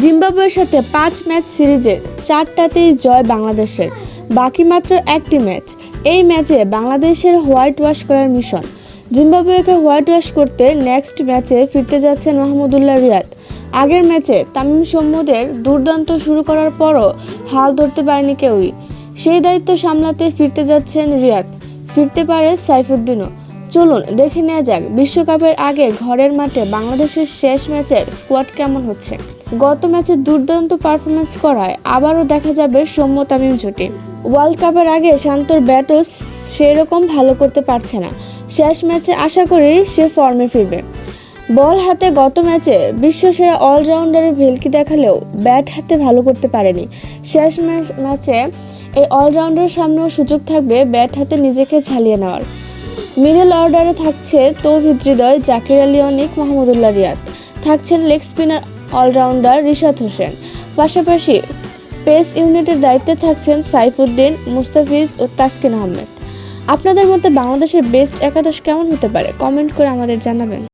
জিম্বাবুয়ের সাথে পাঁচ ম্যাচ সিরিজের চারটাতেই জয় বাংলাদেশের। বাকি মাত্র একটি ম্যাচ। এই ম্যাচে বাংলাদেশের হোয়াইট ওয়াশ করার মিশন। জিম্বাবুয়েকে হোয়াইট ওয়াশ করতে নেক্সট ম্যাচে ফিরতে যাচ্ছেন মাহমুদুল্লাহ রিয়াদ। আগের ম্যাচে তামিম সম্মুদের দুর্দান্ত শুরু করার পরও হাল ধরতে পারেনি কেউই। সেই দায়িত্ব সামলাতে ফিরতে যাচ্ছেন রিয়াদ। ফিরতে পারে সাইফুদ্দিনও। চলুন দেখে নেওয়া যাক বিশ্বকাপের আগে ঘরের মাঠে বাংলাদেশের শেষ ম্যাচের স্কোয়াড কেমন হচ্ছে। গত ম্যাচে দুর্দান্ত পারফরমেন্স করায় আবারও দেখা যাবে সৌম্য তামিম জুটি। ওয়ার্ল্ড কাপের আগে শান্তর ব্যাটও সেই রকম ভালো করতে পারছে না। শেষ ম্যাচে আশা করি সে ফর্মে ফিরবে। বল হাতে গত ম্যাচে বিশ্বসেরা অলরাউন্ডারের ভেলকি দেখালেও ব্যাট হাতে ভালো করতে পারেনি। শেষ ম্যাচ- ম্যাচে এই অলরাউন্ডারের সামনেও সুযোগ থাকবে ব্যাট হাতে নিজেকে ঝালিয়ে নেওয়ার। মিডল অর্ডারে থাকছে তৌহিদ হৃদয়, জাকির আলী অনিক মাহমুদুল্লাহ রিয়াদ। থাকছেন leg spinner allrounder Rishad Hossain. পাশাপাশি পেস ইউনিটের দায়িত্বে থাকছেন সাইফুদ্দিন, মুস্তাফিজ ও তাসকিন আহমেদ। আপনাদের মতে বাংলাদেশের বেস্ট একাদশ কেমন হতে পারে? কমেন্ট করে আমাদের জানাবেন।